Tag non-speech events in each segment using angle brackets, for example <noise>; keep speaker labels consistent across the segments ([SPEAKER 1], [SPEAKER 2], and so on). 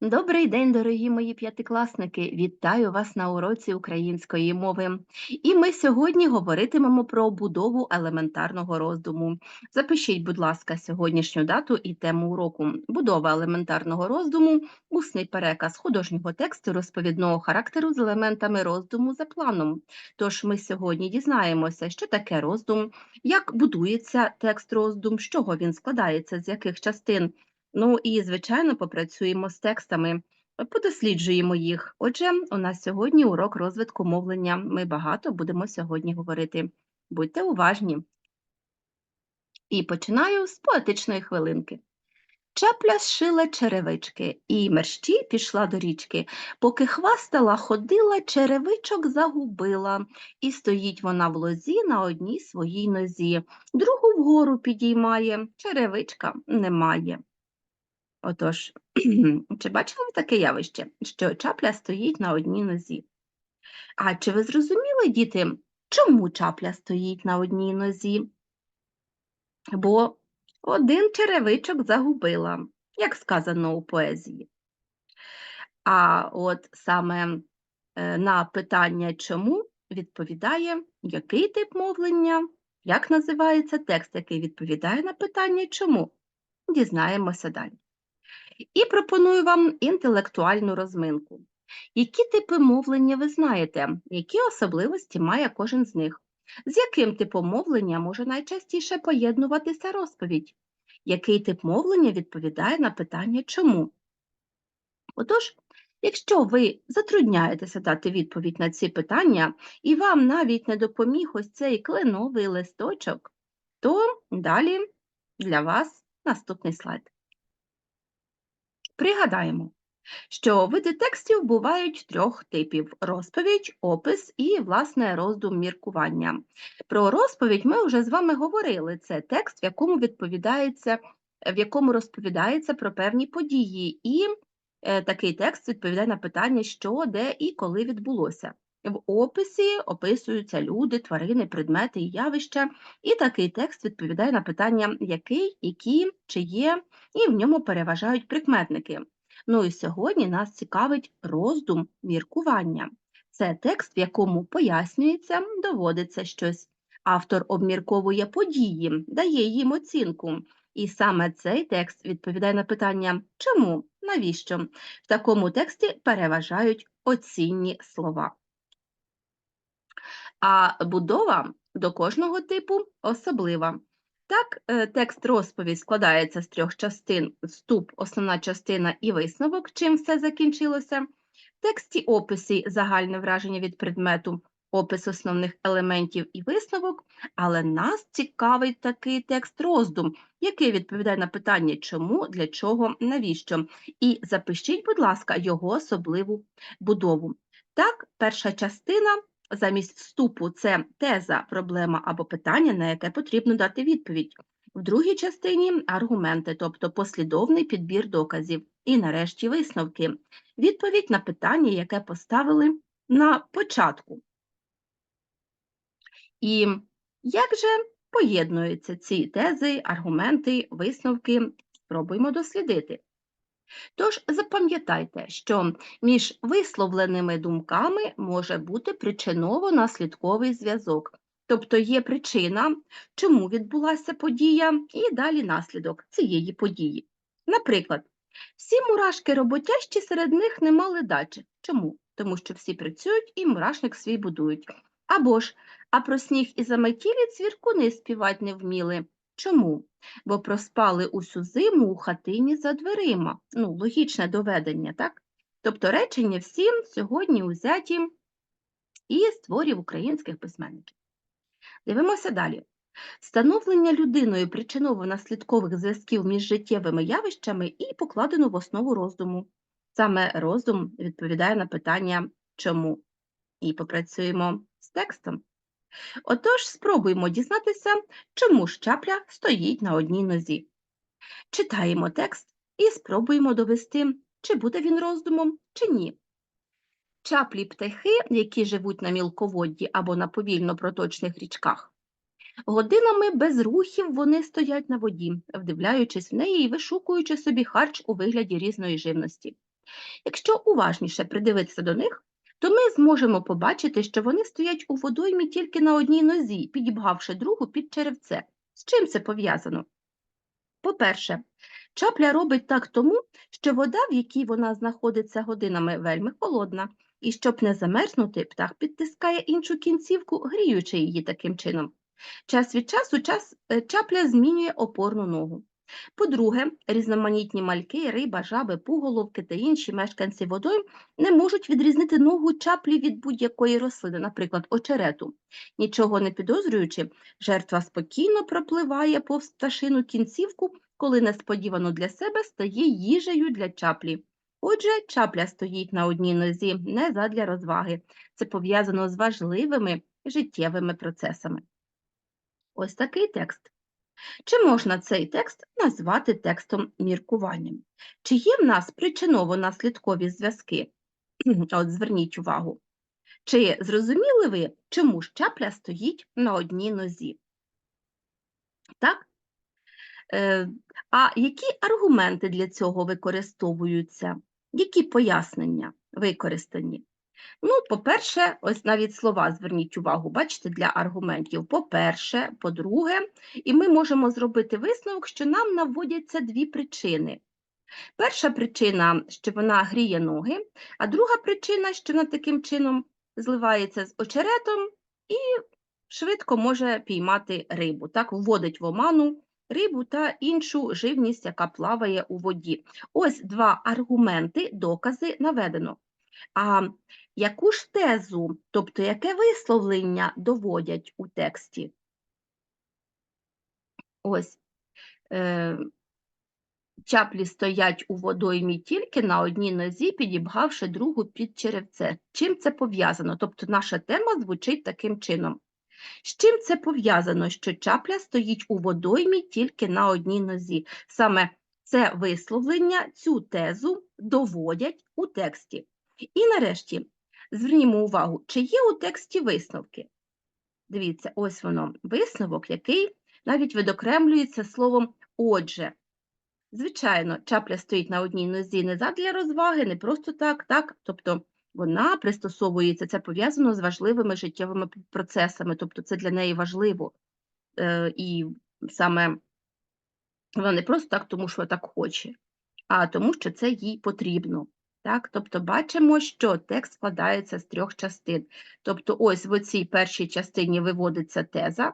[SPEAKER 1] Добрий день, дорогі мої п'ятикласники! Вітаю вас на уроці української мови. І ми сьогодні говоритимемо про будову елементарного роздуму. Запишіть, будь ласка, сьогоднішню дату і тему уроку. Будова елементарного роздуму, усний переказ художнього тексту розповідного характеру з елементами роздуму за планом. Тож ми сьогодні дізнаємося, що таке роздум, як будується текст роздум, з чого він складається, з яких частин. Ну і, звичайно, попрацюємо з текстами, подосліджуємо їх. Отже, у нас сьогодні урок розвитку мовлення. Ми багато будемо сьогодні говорити. Будьте уважні. І починаю з поетичної хвилинки. Чапля зшила черевички, і мерщі пішла до річки. Поки хвастала, ходила, черевичок загубила, і стоїть вона в лозі на одній своїй нозі. Другу вгору підіймає, черевичка немає. Отож, <clears throat> чи бачили ви таке явище, що чапля стоїть на одній нозі? А чи ви зрозуміли, діти, чому чапля стоїть на одній нозі? Бо один черевичок загубила, як сказано у поезії. А от саме е, на питання чому відповідає, який тип мовлення, як називається текст, який відповідає на питання чому? Дізнаємося далі. І пропоную вам інтелектуальну розминку. Які типи мовлення ви знаєте, які особливості має кожен з них? З яким типом мовлення може найчастіше поєднуватися розповідь? Який тип мовлення відповідає на питання чому? Отож, якщо ви затрудняєтеся дати відповідь на ці питання, і вам навіть не допоміг ось цей кленовий листочок, то далі для вас наступний слайд. Пригадаємо, що види текстів бувають трьох типів: розповідь, опис і, власне, роздум міркування. Про розповідь ми вже з вами говорили. Це текст, в якому відповідається, в якому розповідається про певні події, і е, такий текст відповідає на питання, що, де і коли відбулося. В описі описуються люди, тварини, предмети і явища, і такий текст відповідає на питання, який, які, чи є, і в ньому переважають прикметники. Ну і сьогодні нас цікавить роздум міркування. Це текст, в якому пояснюється, доводиться щось. Автор обмірковує події, дає їм оцінку. І саме цей текст відповідає на питання чому, навіщо? В такому тексті переважають оцінні слова. А будова до кожного типу особлива. Так, е, текст розповідь складається з трьох частин: вступ, основна частина і висновок, чим все закінчилося. В тексті описі загальне враження від предмету, опис основних елементів і висновок, але нас цікавить такий текст роздум, який відповідає на питання чому, для чого, навіщо. І запишіть, будь ласка, його особливу будову. Так, перша частина замість вступу це теза, проблема або питання, на яке потрібно дати відповідь. В другій частині аргументи, тобто послідовний підбір доказів. І нарешті висновки. Відповідь на питання, яке поставили на початку. І як же поєднуються ці тези, аргументи, висновки? Спробуємо дослідити. Тож запам'ятайте, що між висловленими думками може бути причиново-наслідковий зв'язок. Тобто є причина, чому відбулася подія, і далі наслідок цієї події. Наприклад, всі мурашки роботящі серед них не мали дачі. Чому? Тому що всі працюють і мурашник свій будують. Або ж, а про сніг і заметілі цвіркуни співати не вміли. Чому? Бо проспали усю зиму у хатині за дверима. Ну, логічне доведення, так? Тобто речення всім сьогодні узяті і створів українських письменників. Дивимося далі. Встановлення людиною причиново-наслідкових зв'язків між життєвими явищами і покладено в основу роздуму. Саме роздум відповідає на питання чому. І попрацюємо з текстом. Отож, спробуємо дізнатися, чому ж чапля стоїть на одній нозі. Читаємо текст і спробуємо довести, чи буде він роздумом, чи ні. Чаплі птахи, які живуть на мілководді або на повільно проточних річках. Годинами без рухів вони стоять на воді, вдивляючись в неї і вишукуючи собі харч у вигляді різної живності. Якщо уважніше придивитися до них, то ми зможемо побачити, що вони стоять у водоймі тільки на одній нозі, підібгавши другу під черевце. З чим це пов'язано? По-перше, чапля робить так тому, що вода, в якій вона знаходиться годинами, вельми холодна, і щоб не замерзнути, птах підтискає іншу кінцівку, гріючи її таким чином. Час від часу час, е, чапля змінює опорну ногу. По-друге, різноманітні мальки, риба, жаби, пуголовки та інші мешканці водойм не можуть відрізнити ногу чаплі від будь-якої рослини, наприклад, очерету. Нічого не підозрюючи, жертва спокійно пропливає повз пташину кінцівку, коли несподівано для себе стає їжею для чаплі. Отже, чапля стоїть на одній нозі не задля розваги. Це пов'язано з важливими життєвими процесами. Ось такий текст. Чи можна цей текст назвати текстом міркуванням? Чи є в нас причиново-наслідкові зв'язки? <clears throat> От зверніть увагу. Чи зрозуміли ви, чому ж чапля стоїть на одній нозі? Так? Е, а які аргументи для цього використовуються? Які пояснення використані? Ну, по-перше, ось навіть слова зверніть увагу, бачите, для аргументів. По-перше, по-друге, і ми можемо зробити висновок, що нам наводяться дві причини. Перша причина, що вона гріє ноги, а друга причина, що вона таким чином зливається з очеретом і швидко може піймати рибу, так, вводить в оману рибу та іншу живність, яка плаває у воді. Ось два аргументи, докази наведено. А яку ж тезу, тобто яке висловлення доводять у тексті? Ось е, чаплі стоять у водоймі тільки на одній нозі, підібгавши другу під черевце. Чим це пов'язано? Тобто наша тема звучить таким чином. З чим це пов'язано, що чапля стоїть у водоймі тільки на одній нозі? Саме це висловлення, цю тезу доводять у тексті. І нарешті звернімо увагу, чи є у тексті висновки. Дивіться, ось воно, висновок, який навіть відокремлюється словом отже. Звичайно, чапля стоїть на одній нозі не задля розваги, не просто так, так, тобто вона пристосовується, це пов'язано з важливими життєвими процесами, тобто це для неї важливо. Е, І саме вона не просто так, тому що так хоче, а тому, що це їй потрібно. Так? Тобто бачимо, що текст складається з трьох частин. Тобто, ось в цій першій частині виводиться теза.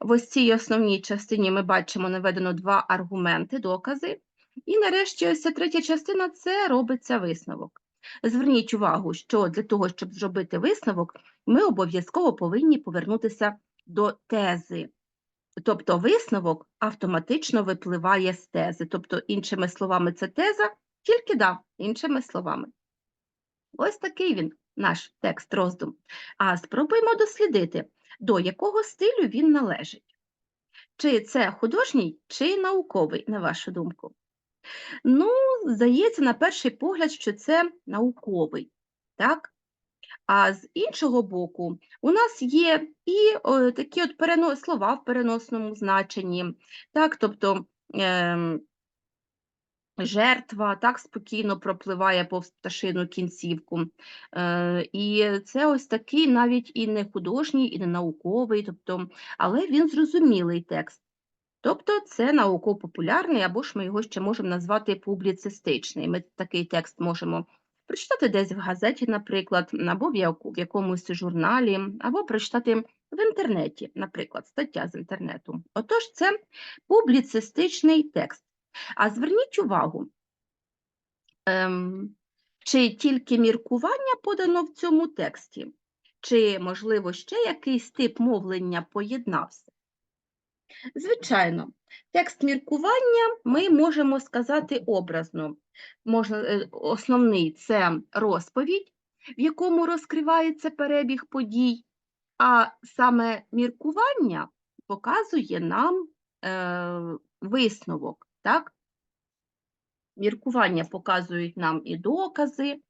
[SPEAKER 1] В ось цій основній частині ми бачимо наведено два аргументи, докази. І нарешті ось ця третя частина це робиться висновок. Зверніть увагу, що для того, щоб зробити висновок, ми обов'язково повинні повернутися до тези. Тобто висновок автоматично випливає з тези. Тобто, іншими словами, це теза, тільки да, іншими словами. Ось такий він, наш текст роздум. А спробуємо дослідити, до якого стилю він належить. Чи це художній, чи науковий, на вашу думку? Ну, здається, на перший погляд, що це науковий. так? А з іншого боку, у нас є і о, такі от перенос, слова в переносному значенні, так, тобто е, жертва так спокійно пропливає повз пташину кінцівку. Е, І це ось такий навіть і не художній, і не науковий, тобто, але він зрозумілий текст. Тобто це науково-популярний, або ж ми його ще можемо назвати публіцистичний. Ми такий текст можемо прочитати десь в газеті, наприклад, або в якомусь журналі, або прочитати в інтернеті, наприклад, стаття з інтернету. Отож, це публіцистичний текст. А зверніть увагу, ем, чи тільки міркування подано в цьому тексті, чи, можливо, ще якийсь тип мовлення поєднався? Звичайно, текст міркування ми можемо сказати образно. Можна, е, Основний це розповідь, в якому розкривається перебіг подій, а саме міркування показує нам е, висновок. Так? Міркування показують нам і докази,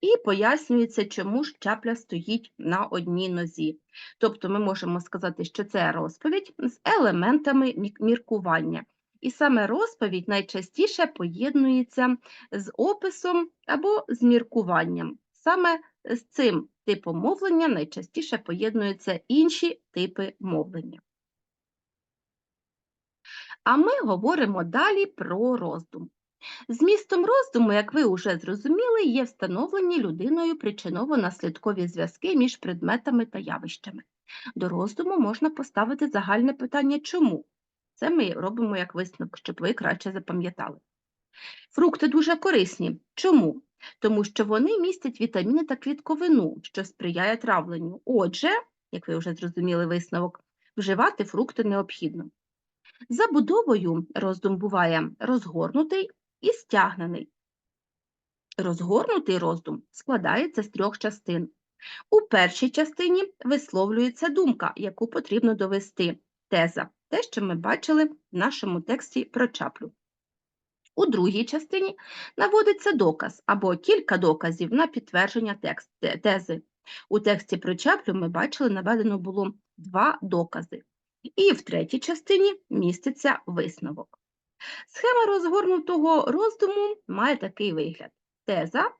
[SPEAKER 1] і пояснюється, чому ж чапля стоїть на одній нозі. Тобто ми можемо сказати, що це розповідь з елементами міркування. І саме розповідь найчастіше поєднується з описом або з міркуванням. Саме з цим типом мовлення найчастіше поєднуються інші типи мовлення. А ми говоримо далі про роздум. Змістом роздуму, як ви вже зрозуміли, є встановлені людиною причиново-наслідкові зв'язки між предметами та явищами. До роздуму можна поставити загальне питання чому? Це ми робимо як висновок, щоб ви краще запам'ятали. Фрукти дуже корисні. Чому? Тому що вони містять вітаміни та клітковину, що сприяє травленню. Отже, як ви вже зрозуміли висновок, вживати фрукти необхідно. За будовою роздум буває розгорнутий і стягнений. Розгорнутий роздум складається з трьох частин. У першій частині висловлюється думка, яку потрібно довести теза, те, що ми бачили в нашому тексті про чаплю. У другій частині наводиться доказ або кілька доказів на підтвердження текст, тези. У тексті про чаплю ми бачили, наведено було два докази. І в третій частині міститься висновок. Схема розгорнутого роздуму має такий вигляд. Теза,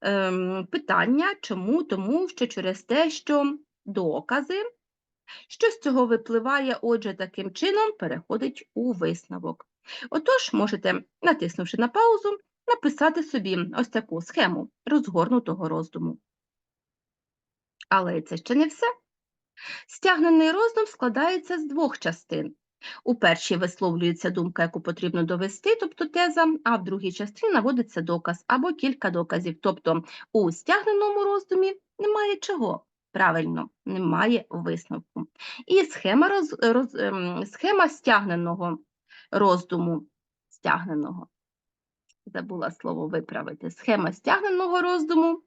[SPEAKER 1] ем, питання, чому, тому що через те, що докази, що з цього випливає, отже, таким чином переходить у висновок. Отож, можете, натиснувши на паузу, написати собі ось таку схему розгорнутого роздуму. Але це ще не все. Стягнений роздум складається з двох частин. У першій висловлюється думка, яку потрібно довести, тобто теза, а в другій частині наводиться доказ або кілька доказів. Тобто у стягненому роздумі немає чого. Правильно, немає висновку. І схема роз, роз, ем, схема стягненого роздуму, стягненого, забула слово виправити, схема стягненого роздуму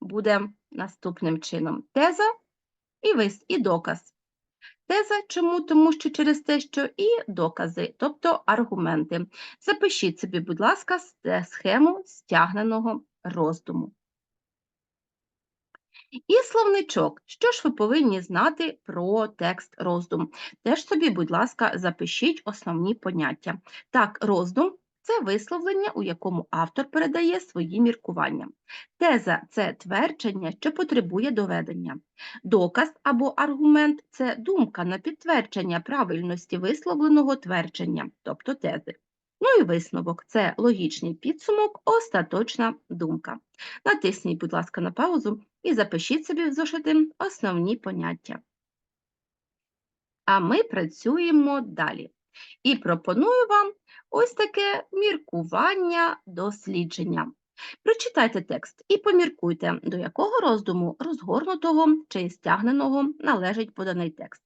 [SPEAKER 1] буде наступним чином. Теза і вис, і доказ. Теза чому? Тому що через те, що і докази, тобто аргументи. Запишіть собі, будь ласка, схему стягненого роздуму. І словничок. Що ж ви повинні знати про текст роздум? Теж собі, будь ласка, запишіть основні поняття. Так, роздум це висловлення, у якому автор передає свої міркування. Теза це твердження, що потребує доведення. Доказ або аргумент це думка на підтвердження правильності висловленого твердження, тобто тези. Ну і висновок це логічний підсумок, остаточна думка. Натисніть, будь ласка, на паузу і запишіть собі в зошити основні поняття. А ми працюємо далі. І пропоную вам ось таке міркування дослідження. Прочитайте текст і поміркуйте, до якого роздуму розгорнутого чи стягненого належить поданий текст.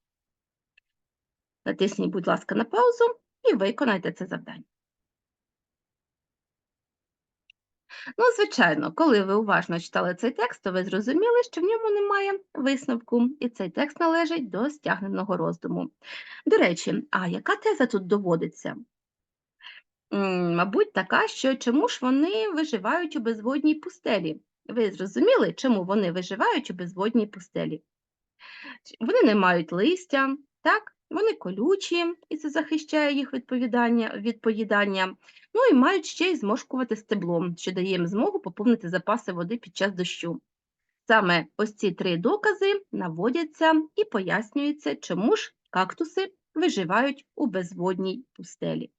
[SPEAKER 1] Натисніть, будь ласка, на паузу і виконайте це завдання. Ну, звичайно, коли ви уважно читали цей текст, то ви зрозуміли, що в ньому немає висновку, і цей текст належить до стягненого роздуму. До речі, а яка теза тут доводиться? Мабуть, така, що чому ж вони виживають у безводній пустелі? Ви зрозуміли, чому вони виживають у безводній пустелі? Вони не мають листя, так? Вони колючі, і це захищає їх від від поїдання. Ну і мають ще й зморшкувати стеблом, що дає їм змогу поповнити запаси води під час дощу. Саме ось ці три докази наводяться і пояснюється, чому ж кактуси виживають у безводній пустелі.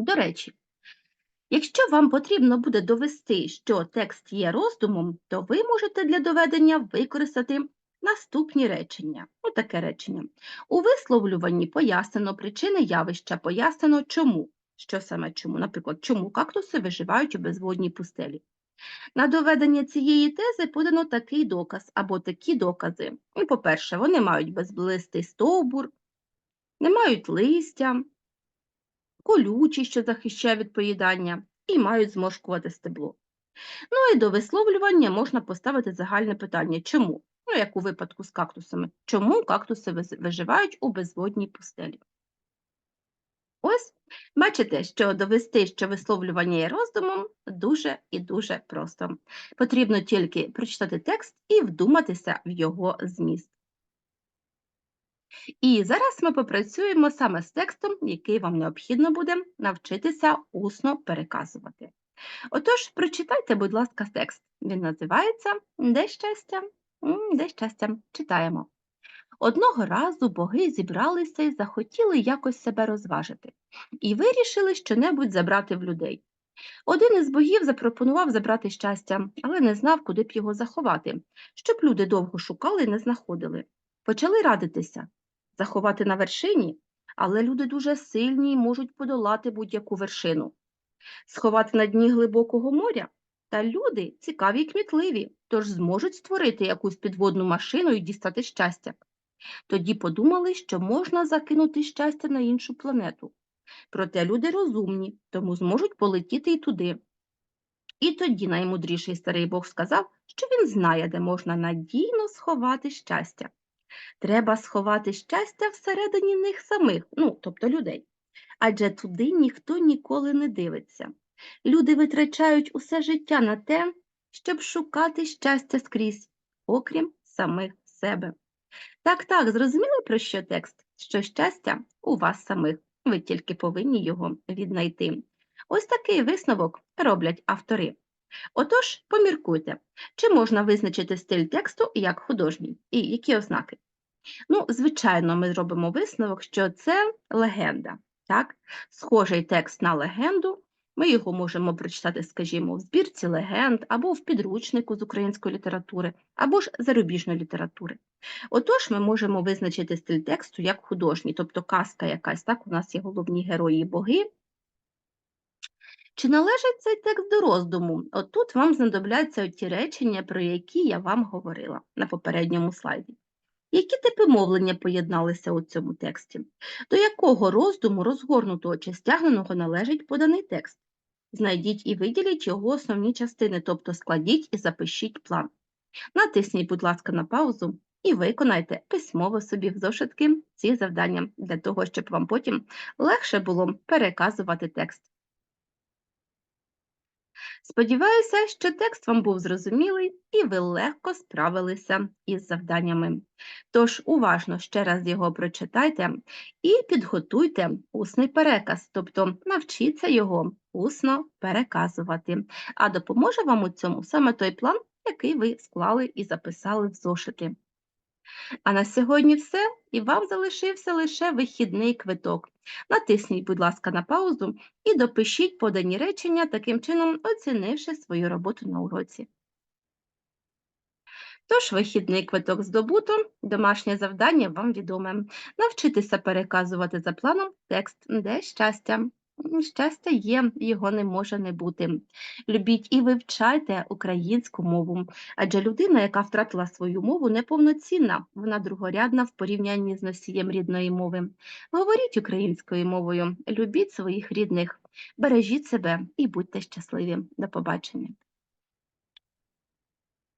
[SPEAKER 1] До речі, якщо вам потрібно буде довести, що текст є роздумом, то ви можете для доведення використати наступні речення. Ось таке речення. У висловлюванні пояснено причини явища, пояснено чому. Що саме чому? Наприклад, чому кактуси виживають у безводній пустелі. На доведення цієї тези подано такий доказ або такі докази. По-перше, вони мають безблистий стовбур, не мають листя, колючі, що захищає від поїдання, і мають зморшкувати стебло. Ну і до висловлювання можна поставити загальне питання чому? Ну, як у випадку з кактусами, чому кактуси виживають у безводній пустелі? Ось Бачите, що довести, що висловлювання є роздумом, дуже і дуже просто. Потрібно тільки прочитати текст і вдуматися в його зміст. І зараз ми попрацюємо саме з текстом, який вам необхідно буде навчитися усно переказувати. Отож, прочитайте, будь ласка, текст. Він називається Де щастя? Де щастя? Читаємо. Одного разу боги зібралися і захотіли якось себе розважити, і вирішили щонебудь забрати в людей. Один із богів запропонував забрати щастя, але не знав, куди б його заховати, щоб люди довго шукали і не знаходили. Почали радитися заховати на вершині, але люди дуже сильні і можуть подолати будь-яку вершину. Сховати на дні глибокого моря. Та люди цікаві й кмітливі, тож зможуть створити якусь підводну машину і дістати щастя. Тоді подумали, що можна закинути щастя на іншу планету. Проте люди розумні, тому зможуть полетіти й туди. І тоді наймудріший старий Бог сказав, що він знає, де можна надійно сховати щастя. Треба сховати щастя всередині них самих, ну, тобто людей. Адже туди ніхто ніколи не дивиться. Люди витрачають усе життя на те, щоб шукати щастя скрізь, окрім самих себе. Так, так, зрозуміли про що текст? Що щастя у вас самих, ви тільки повинні його віднайти. Ось такий висновок роблять автори. Отож, поміркуйте, чи можна визначити стиль тексту як художній, і які ознаки? Ну, звичайно, ми зробимо висновок, що це легенда. Так? Схожий текст на легенду. Ми його можемо прочитати, скажімо, в збірці легенд, або в підручнику з української літератури, або ж зарубіжної літератури. Отож, ми можемо визначити стиль тексту як художній, тобто казка якась, так, у нас є головні герої боги. Чи належить цей текст до роздуму? От тут вам знадобляться ті речення, про які я вам говорила на попередньому слайді. Які типи мовлення поєдналися у цьому тексті? До якого роздуму розгорнутого чи стягненого належить поданий текст? Знайдіть і виділіть його основні частини, тобто складіть і запишіть план. Натисніть, будь ласка, на паузу і виконайте письмово собі в зошитки ці завдання для того, щоб вам потім легше було переказувати текст. Сподіваюся, що текст вам був зрозумілий і ви легко справилися із завданнями. Тож уважно ще раз його прочитайте і підготуйте усний переказ, тобто навчіться його усно переказувати. А допоможе вам у цьому саме той план, який ви склали і записали в зошити. А на сьогодні все, і вам залишився лише вихідний квиток. Натисніть, будь ласка, на паузу і допишіть подані речення, таким чином оцінивши свою роботу на уроці. Тож, вихідний квиток здобуто, домашнє завдання вам відоме. Навчитися переказувати за планом текст, де щастя. Щастя є, його не може не бути. Любіть і вивчайте українську мову, адже людина, яка втратила свою мову, неповноцінна, вона другорядна в порівнянні з носієм рідної мови. Говоріть українською мовою, любіть своїх рідних, бережіть себе і будьте щасливі. До побачення.